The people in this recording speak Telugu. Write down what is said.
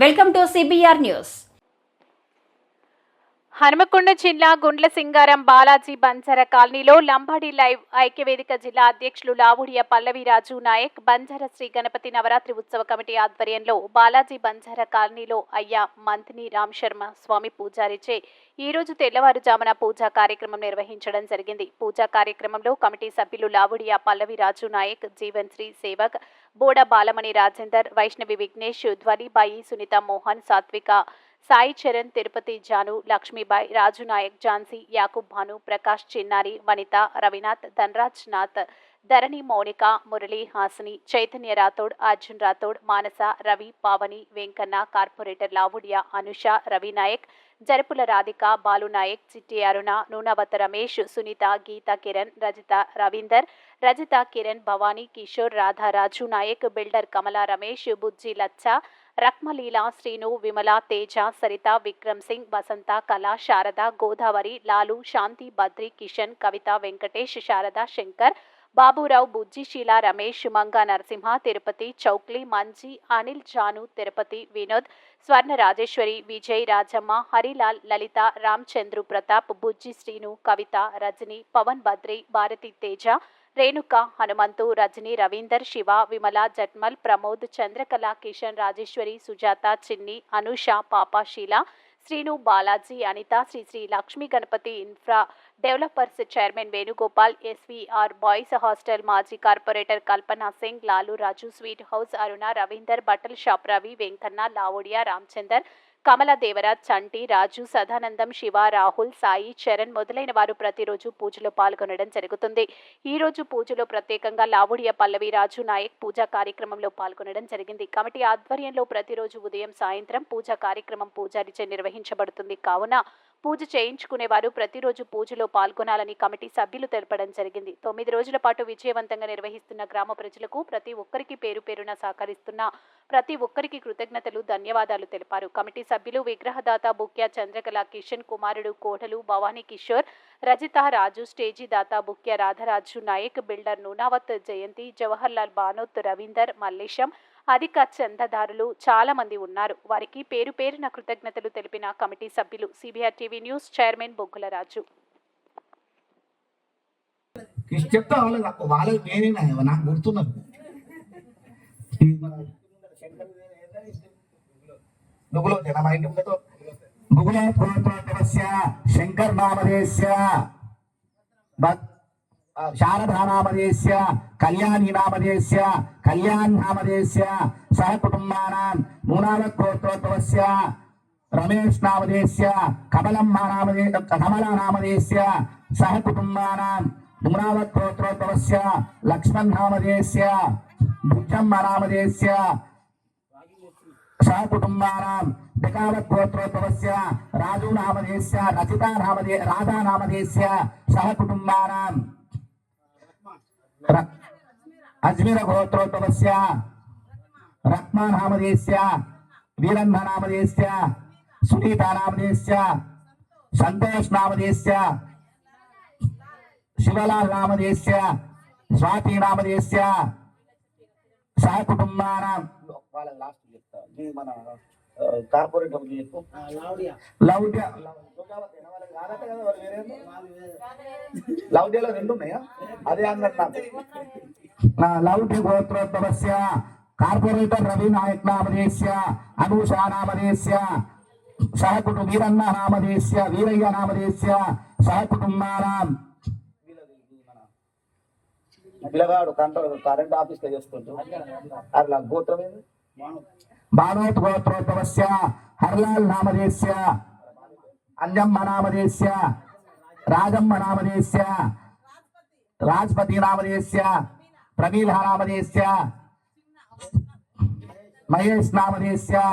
Welcome to CBR news Hanumakonda జిల్లా గుండ్ల సింగారం బాలాజీ బంజారా కాలనీలో లంబాడి లైవ్ ఐక్యవేదిక జిల్లా అధ్యక్షులు లావుడియ పల్లవిరాజు నాయక్ బంజారా శ్రీ గణపతి నవరాత్రి ఉత్సవ కమిటీ ఆధ్వర్యంలో బాలాజీ బంజారా కాలనీలో అయ్యా మంత్ని రామ్ శర్మ స్వామి పూజారిచే ఈ రోజు తెల్లవారుజామున పూజా కార్యక్రమం నిర్వహించడం జరిగింది. పూజా కార్యక్రమంలో కమిటీ సభ్యులు లావుడియ పల్లవిరాజు నాయక్ జీవన్ శ్రీ సేవక్ బోడ బాలమణి రాజేందర్ వైష్ణవి విఘ్నేష్ ధ్వనిబాయి సునీత మోహన్ సాత్విక సాయి చరణ్ తిరుపతి జాను లక్ష్మీబాయి రాజు నాయక్ ఝాన్సీ యాకూబ్ భాను ప్రకాష్ చిన్నారి వనిత రవినాథ్ ధనరాజ్ నాథ్ ధరణి మౌనిక మురళి హాసిని చైతన్య రాథోడ్ అర్జున్ రాథోడ్ మానస రవి పావని వెంకన్న కార్పొరేటర్ లావుడియా అనుష రవి నాయక్ జరుపుల రాధిక బాలు నాయక్ చిట్టి అరుణ నూనవత రమేష్ సునీత గీత కిరణ్ రజిత రవీందర్ రజిత కిరణ్ భవానీ కిషోర్ రాధా రాజు నాయక్ బిల్డర్ కమల రమేష్ బుజ్జి లచ్చ రక్మలీల శ్రీను విమల తేజ సరిత విక్రమ్ సింగ్ వసంత కళ శారద గోదావరి లాలు శాంతి బద్రి కిషన్ కవిత వెంకటేష్ శారద శంకర్ బాబురావు బుజ్జిశీల రమేష్ మంగ నరసింహ తిరుపతి చౌక్లీ మంజీ అనిల్ జాను తిరుపతి వినోద్ స్వర్ణ రాజేశ్వరి విజయ్ రాజమ్మ హరిలాల్ లలిత రామ్చంద్రు ప్రతాప్ బుజ్జి శ్రీను కవిత Rajani Pawan Badri Bharati Teja Renuka Hanumanthu Rajani Ravinder Shiva Vimala జట్మల్ Pramod Chandrakala Kishan Rajeshwari Sujatha Chinni Anusha Papasheela Srinu Balaji Anitha Sri Sri Lakshmi Ganapathi infra developers chairman Venugopal SVR boys hostel మాజీ corporator Kalpana Singh Lalu Raju sweet house Aruna Ravinder బట్టల్ షాప్ రవి వెంకన్న లావోడియా రామచందర్ కమల దేవరాజ్ చంటి రాజు సదానందం శివ రాహుల్ సాయి చరణ్ మొదలైన వారు ప్రతిరోజు పూజలో పాల్గొనడం జరుగుతుంది. ఈ రోజు పూజలో ప్రత్యేకంగా లావుడియ పల్లవి రాజు నాయక్ పూజా కార్యక్రమంలో పాల్గొనడం జరిగింది. కమిటీ ఆధ్వర్యంలో ప్రతిరోజు ఉదయం సాయంత్రం పూజా కార్యక్రమం పూజారిచే నిర్వహించబడుతుంది. కావున పూజ చేయించుకునేవారు. ప్రతిరోజు పూజలో పాల్గొనాలని కమిటీ సభ్యులు తెలపడం జరిగింది. తొమ్మిది రోజుల పాటు విజయవంతంగా నిర్వహిస్తున్న గ్రామ ప్రజలకు ప్రతి ఒక్కరికి పేరు పేరున సహకరిస్తున్న ప్రతి ఒక్కరికి కృతజ్ఞతలు ధన్యవాదాలు తెలిపారు. కమిటీ సభ్యులు విగ్రహదాత బుక్య చంద్రకళ కిషన్ కుమారుడు కోటలు భవానీ కిషోర్ రజిత రాజు స్టేజీ దాత బుక్య రాధరాజు నాయక్ బిల్డర్ నూనావత్ జయంతి జవహర్లాల్ బానోత్ రవీందర్ మల్లేశం అధిక చందాదారులు చాలా మంది ఉన్నారు. వారికి పేరు పేరున కృతజ్ఞతలు తెలిపిన కమిటీ సభ్యులు CBR TV news chairman Boggula Raju చెప్తా వాళ్ళకి వాళ్ళకి నేనేనా? నాకు జన మా ఇంటి శంకర్ శారదానామదేశ్య శారదా నామధేస్య కళ్యాణి నామధేస్య కళ్యాణ్ నామధేస్య సహ కుటుంబానాం రమేష్ నామదేశ్య కమలమ్మ నామధే సహకుటుంబానాం నామధేస్య సహ కుటుంబానాం నూనావత్ గోత్రోత్తమస్య లక్ష్మణ్ నామధేస్య భుజమ్మ నామధేస్య సహ కుటుంబానాం రాజు నామదేశ్య రచితా నామదే రాధా నామధేస్య సహ కుటుంబానాం ర- అజ్మీర గోత్రోద్భవస్య రత్మా నామధేస్య వీరన్న నామధేస్య సునీత నామధేస్య సంతోష్ నామధేస్య శివలాల్ నామధేస్య స్వాతి నామధేస్య సహ లౌడ్య లౌడ్యలో రెండు ఉన్నాయా? అదే అన్నట్టు నాకు. లౌడ్య గోత్రోద్భవస్య కార్పొరేటర్ రవి నాయక్ నామధేస్య అనూషా నామధేస్య సహ కుటుంబ వీరన్న నామధేస్య వీరయ్య నామధేస్య సహ కుటుంబానాం పిల్లగాడు కంట్రోల్ కరెంట్ ఆఫీస్లో చేసుకుంటూ అట్లా గోత్రం గోత్రోద్భవస్య హర్లాల్ నామధేస్య అంజమ్మ నామధేస్య రాజమ్మ నామధేస్య రాజ్పతి నామధేస్య ప్రమీల నామధేస్య మహేష్ నామధేస్య